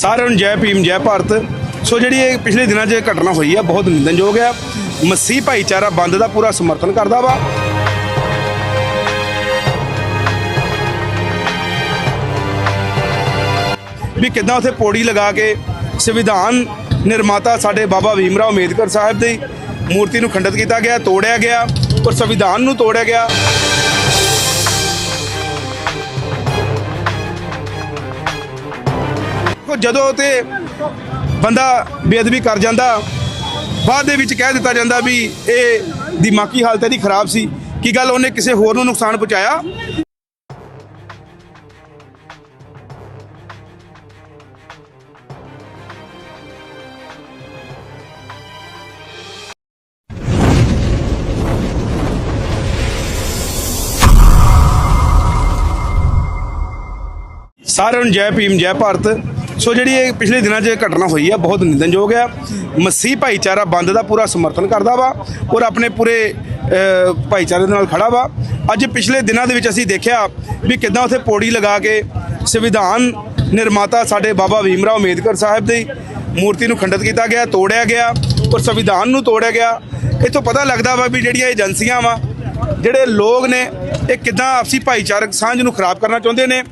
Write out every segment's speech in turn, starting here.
ਸਾਰਿਆਂ ਨੂੰ ਜੈ ਭੀਮ, ਜੈ ਭਾਰਤ। ਸੋ ਜਿਹੜੀ ਇਹ ਪਿਛਲੇ ਦਿਨਾਂ 'ਚ ਇਹ ਘਟਨਾ ਹੋਈ ਆ, ਬਹੁਤ ਨਿੰਦਨਯੋਗ ਆ। ਮਸੀਹ ਭਾਈਚਾਰਾ ਬੰਦ ਦਾ ਪੂਰਾ ਸਮਰਥਨ ਕਰਦਾ ਵਾ। ਵੀ ਕਿੱਦਾਂ ਉੱਥੇ ਪੌੜੀ ਲਗਾ ਕੇ ਸੰਵਿਧਾਨ ਨਿਰਮਾਤਾ ਸਾਡੇ ਬਾਬਾ ਭੀਮਰਾਓ ਅੰਬੇਦਕਰ ਸਾਹਿਬ ਦੀ ਮੂਰਤੀ ਨੂੰ ਖੰਡਿਤ ਕੀਤਾ ਗਿਆ, ਤੋੜਿਆ ਗਿਆ, ਔਰ ਸੰਵਿਧਾਨ ਨੂੰ ਤੋੜਿਆ ਗਿਆ। ਦੇਖੋ, ਜਦੋਂ ਤੇ ਬੰਦਾ ਬੇਅਦਬੀ ਕਰ ਜਾਂਦਾ ਬਾਅਦ ਦੇ ਵਿੱਚ ਕਹਿ ਦਿੱਤਾ ਜਾਂਦਾ ਵੀ ਇਹ ਦਿਮਾਗੀ ਹਾਲਤ ਇਹਦੀ ਖਰਾਬ ਸੀ। ਕੀ ਗੱਲ ਉਹਨੇ ਕਿਸੇ ਹੋਰ ਨੂੰ ਨੁਕਸਾਨ ਪਹੁੰਚਾਇਆ? ਸਾਰਿਆਂ ਨੂੰ ਜੈ ਭੀਮ ਜੈ ਭਾਰਤ। ਸੋ ਜਿਹੜੀ ਇਹ ਪਿਛਲੇ ਦਿਨਾਂ 'ਚ ਇਹ ਘਟਨਾ ਹੋਈ ਆ, ਬਹੁਤ ਨਿੰਦਨਯੋਗ ਆ। ਮਸੀਹ ਭਾਈਚਾਰਾ ਬੰਦ ਦਾ ਪੂਰਾ ਸਮਰਥਨ ਕਰਦਾ ਵਾ ਔਰ ਆਪਣੇ ਪੂਰੇ ਭਾਈਚਾਰੇ ਦੇ ਨਾਲ ਖੜਾ ਵਾ। ਅੱਜ ਪਿਛਲੇ ਦਿਨਾਂ ਦੇ ਵਿੱਚ ਅਸੀਂ ਦੇਖਿਆ ਵੀ ਕਿੱਦਾਂ ਉੱਥੇ ਪੌੜੀ ਲਗਾ ਕੇ ਸੰਵਿਧਾਨ ਨਿਰਮਾਤਾ ਸਾਡੇ ਬਾਬਾ ਭੀਮਰਾਓ ਅੰਬੇਦਕਰ ਸਾਹਿਬ ਦੀ ਮੂਰਤੀ ਨੂੰ ਖੰਡਿਤ ਕੀਤਾ ਗਿਆ, ਤੋੜਿਆ ਗਿਆ ਔਰ ਸੰਵਿਧਾਨ ਨੂੰ ਤੋੜਿਆ ਗਿਆ। ਇਹ ਪਤਾ ਲੱਗਦਾ ਵਾ ਵੀ ਜਿਹੜੀਆਂ ਏਜੰਸੀਆਂ ਵਾ, ਜਿਹੜੇ ਲੋਕ ਨੇ, ਇਹ ਕਿੱਦਾਂ ਆਪਸੀ ਭਾਈਚਾਰਕ ਸਾਂਝ ਨੂੰ ਖਰਾਬ ਕਰਨਾ ਚਾਹੁੰਦੇ ਨੇ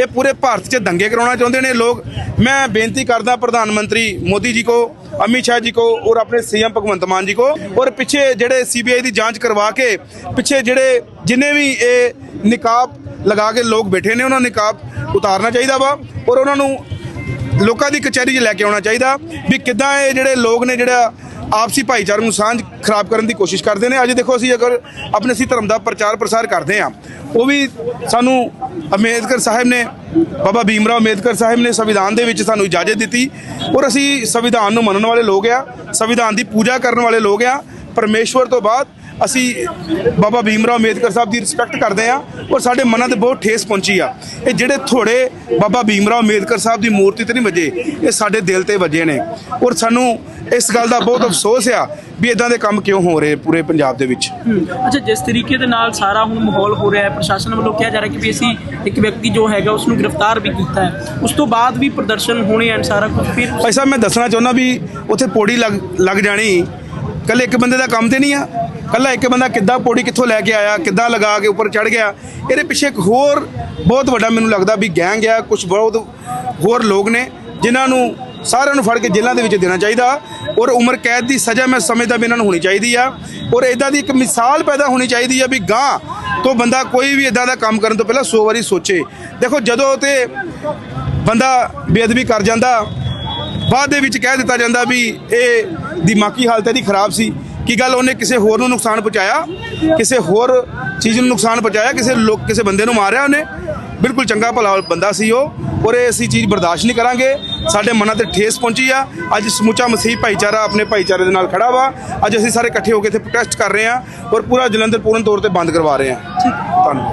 ਇਹ ਪੂਰੇ ਭਾਰਤ 'ਚ ਦੰਗੇ ਕਰਾਉਣਾ ਚਾਹੁੰਦੇ ਨੇ ਲੋਕ। ਮੈਂ ਬੇਨਤੀ ਕਰਦਾ ਪ੍ਰਧਾਨ ਮੰਤਰੀ ਮੋਦੀ ਜੀ ਕੋ, ਅਮਿਤ ਸ਼ਾਹ ਜੀ ਕੋ ਔਰ ਆਪਣੇ ਸੀਐਮ ਭਗਵੰਤ ਮਾਨ ਜੀ ਕੋ ਔਰ ਪਿੱਛੇ ਜਿਹੜੇ ਸੀਬੀਆਈ ਦੀ ਜਾਂਚ ਕਰਵਾ ਕੇ ਪਿੱਛੇ ਜਿਹੜੇ ਜਿੰਨੇ ਵੀ ਇਹ ਨਿਕਾਬ ਲਗਾ ਕੇ ਲੋਕ ਬੈਠੇ ਨੇ, ਉਹਨਾਂ ਨੂੰ ਨਿਕਾਬ ਉਤਾਰਨਾ ਚਾਹੀਦਾ ਵਾ ਔਰ ਉਹਨਾਂ ਨੂੰ ਲੋਕਾਂ ਦੀ ਕਚਹਿਰੀ 'ਚ ਲੈ ਕੇ ਆਉਣਾ ਚਾਹੀਦਾ ਵੀ ਕਿੱਦਾਂ ਇਹ ਜਿਹੜੇ ਲੋਕ ਨੇ ਜਿਹੜਾ ਆਪਸੀ ਭਾਈਚਾਰੇ ਨੂੰ ਸਾਂਝ ਖਰਾਬ ਕਰਨ ਦੀ ਕੋਸ਼ਿਸ਼ ਕਰਦੇ ਨੇ। ਅੱਜ ਦੇਖੋ ਅਸੀਂ ਅਗਰ ਆਪਣੇ ਅਸੀਂ ਧਰਮ ਦਾ ਪ੍ਰਚਾਰ ਪ੍ਰਸਾਰ ਕਰਦੇ ਆ ਉਹ ਵੀ ਸਾਨੂੰ ਅੰਬੇਦਕਰ ਸਾਹਿਬ ਨੇ, ਬਾਬਾ ਭੀਮ ਰਾਓ ਅੰਬੇਦਕਰ ਸਾਹਿਬ ਨੇ ਸੰਵਿਧਾਨ ਦੇ ਵਿੱਚ ਸਾਨੂੰ ਇਜਾਜ਼ਤ ਦਿੱਤੀ ਔਰ ਅਸੀਂ ਸੰਵਿਧਾਨ ਨੂੰ ਮੰਨਣ ਵਾਲੇ ਲੋਕ ਆ ਸੰਵਿਧਾਨ ਦੀ ਪੂਜਾ ਕਰਨ ਵਾਲੇ ਲੋਕ ਆ ਪਰਮੇਸ਼ਵਰ ਤੋਂ ਬਾਅਦ ਅਸੀਂ ਬਾਬਾ ਭੀਮਰਾਓ ਅੰਬੇਦਕਰ ਸਾਹਿਬ ਦੀ ਰਿਸਪੈਕਟ ਕਰਦੇ ਆ ਔਰ ਸਾਡੇ ਮਨਾਂ ਤੇ ਬਹੁਤ ਠੇਸ ਪਹੁੰਚੀ ਆ। ਇਹ ਜਿਹੜੇ ਥੋੜੇ ਬਾਬਾ ਭੀਮਰਾਓ ਅੰਬੇਦਕਰ ਸਾਹਿਬ ਦੀ ਮੂਰਤੀ ਤੇ ਨਹੀਂ ਵੱਜੇ ਇਹ ਸਾਡੇ ਦਿਲ ਤੇ ਵੱਜੇ ਨੇ। ਔਰ ਸਾਨੂੰ ਇਸ ਗੱਲ ਦਾ ਬਹੁਤ ਅਫਸੋਸ ਆ ਵੀ ਇਦਾਂ ਦੇ ਕੰਮ ਕਿਉਂ ਹੋ ਰਹੇ ਪੂਰੇ ਪੰਜਾਬ ਦੇ ਵਿੱਚ। ਅੱਛਾ ਜਿਸ ਤਰੀਕੇ ਦੇ ਨਾਲ ਸਾਰਾ ਹੁਣ ਮਾਹੌਲ ਹੋ ਰਿਹਾ ਹੈ ਪ੍ਰਸ਼ਾਸਨ ਵੱਲੋਂ ਕਿਹਾ ਜਾ ਰਿਹਾ ਕਿ ਵੀ ਅਸੀਂ ਇੱਕ ਵਿਅਕਤੀ ਜੋ ਹੈਗਾ ਉਸ ਨੂੰ ਗ੍ਰਿਫਤਾਰ ਵੀ ਕੀਤਾ ਹੈ। ਉਸ ਤੋਂ ਬਾਅਦ ਵੀ ਪ੍ਰਦਰਸ਼ਨ ਹੋਣੇ ਹਨ ਸਾਰਾ ਕੁਝ ਫਿਰ ਭਾਈ ਸਾਹਿਬ ਮੈਂ ਦੱਸਣਾ ਚਾਹੁੰਦਾ ਵੀ ਉੱਥੇ ਪੌੜੀ ਲੱਗ ਲੱਗ ਜਾਣੀ। ਕੱਲੇ ਇੱਕ ਬੰਦੇ ਦਾ ਕੰਮ ਤੇ ਨਹੀਂ ਆ ਕੱਲਾ ਇੱਕ ਬੰਦਾ ਕਿੱਦਾਂ ਪੌੜੀ ਕਿੱਥੋਂ ਲੈ ਕੇ ਆਇਆ, ਕਿੱਦਾਂ ਲਗਾ ਕੇ ਉੱਪਰ ਚੜ ਗਿਆ, ਇਹਦੇ ਪਿੱਛੇ ਇੱਕ ਹੋਰ ਬਹੁਤ ਵੱਡਾ ਮੈਨੂੰ ਲੱਗਦਾ ਵੀ ਗੈਂਗ ਆ ਕੁਝ ਬਹੁਤ ਹੋਰ ਲੋਕ ਨੇ, ਜਿਨ੍ਹਾਂ ਨੂੰ ਸਾਰਿਆਂ ਨੂੰ ਫੜ ਕੇ ਜੇਲ੍ਹਾਂ ਦੇ ਵਿੱਚ ਦੇਣਾ ਚਾਹੀਦਾ ਔਰ ਉਮਰ ਕੈਦ ਦੀ ਸਜ਼ਾ ਮੈਂ ਸਮਝਦਾ ਵੀ ਇਹਨਾਂ ਨੂੰ ਹੋਣੀ ਚਾਹੀਦੀ ਆ ਔਰ ਇਦਾਂ ਦੀ ਇੱਕ ਮਿਸਾਲ ਪੈਦਾ ਹੋਣੀ ਚਾਹੀਦੀ ਆ ਵੀ ਗਾਂ ਤੋਂ ਬੰਦਾ ਕੋਈ ਵੀ ਇਦਾਂ ਦਾ ਕੰਮ ਕਰਨ ਤੋਂ ਪਹਿਲਾਂ 100 ਵਾਰੀ ਸੋਚੇ। ਦੇਖੋ, ਜਦੋਂ ਤੇ ਬੰਦਾ ਬੇਅਦਬੀ ਕਰ ਜਾਂਦਾ, ਬਾਅਦ ਦੇ ਵਿੱਚ ਕਹਿ ਦਿੱਤਾ ਜਾਂਦਾ ਵੀ ਇਹ ਦਿਮਾਗੀ ਹਾਲਤ ਇਹਦੀ ਖਰਾਬ ਸੀ। ਕੀ ਗੱਲ ਉਹਨੇ ਕਿਸੇ ਹੋਰ ਨੂੰ ਨੁਕਸਾਨ ਪਹੁੰਚਾਇਆ? ਕਿਸੇ ਹੋਰ ਚੀਜ਼ ਨੂੰ ਨੁਕਸਾਨ ਪਹੁੰਚਾਇਆ? ਕਿਸੇ ਲੋਕ ਕਿਸੇ ਬੰਦੇ ਨੂੰ ਮਾਰਿਆ ਉਹਨੇ? ਬਿਲਕੁਲ ਚੰਗਾ ਭਲਾ ਬੰਦਾ ਸੀ ਉਹ ਔਰ ਇਹ ਅਸੀਂ ਚੀਜ਼ ਬਰਦਾਸ਼ਤ ਨਹੀਂ ਕਰਾਂਗੇ। ਸਾਡੇ ਮਨਾਂ ਤੇ ਠੇਸ ਪਹੁੰਚੀ ਆ। ਅੱਜ ਸਮੁੱਚਾ ਮਸੀਹ ਭਾਈਚਾਰਾ ਆਪਣੇ ਭਾਈਚਾਰੇ ਦੇ ਨਾਲ ਖੜਾ ਵਾ। ਅੱਜ ਅਸੀਂ ਸਾਰੇ ਇਕੱਠੇ ਹੋ ਕੇ ਇੱਥੇ ਪ੍ਰੋਟੈਸਟ ਕਰ ਰਹੇ ਹਾਂ ਔਰ ਪੂਰਾ ਜਲੰਧਰ ਪੂਰਨ ਤੌਰ ਤੇ ਬੰਦ ਕਰਵਾ ਰਹੇ ਹਾਂ। ਧੰਨਵਾਦ।